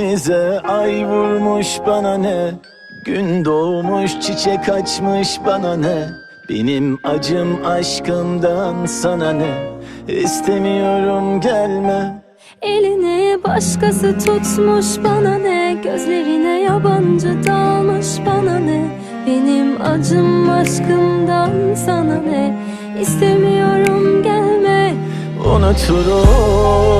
Denize ay vurmuş bana ne? Gün doğmuş çiçek açmış bana ne? Benim acım aşkımdan sana ne? İstemiyorum gelme. Elini başkası tutmuş bana ne? Gözlerine yabancı dalmış bana ne? Benim acım aşkımdan sana ne? İstemiyorum gelme. Unuturum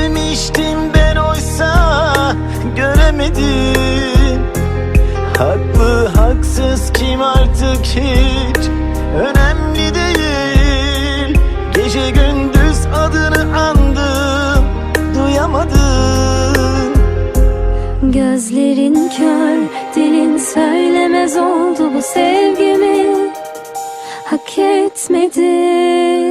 sevmiştim ben oysa Göremedim. Haklı haksız kim artık hiç Önemli değil. Gece gündüz adını andım Duyamadım. Gözlerin kör, dilin söylemez oldu bu sevgimi. Hak etmedin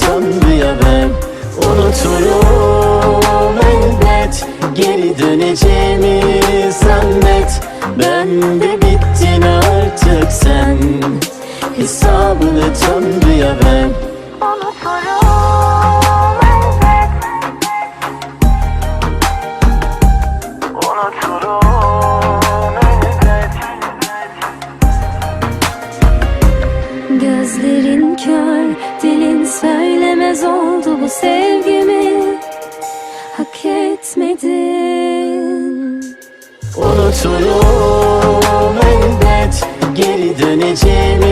Tanrı'ya ver Unuturum. Elbet Geri döneceğimi zannet. Ben de bittin artık sen. Hesabını Tanrı'ya ver Unuturum Unuturum elbet Geri döneceğimi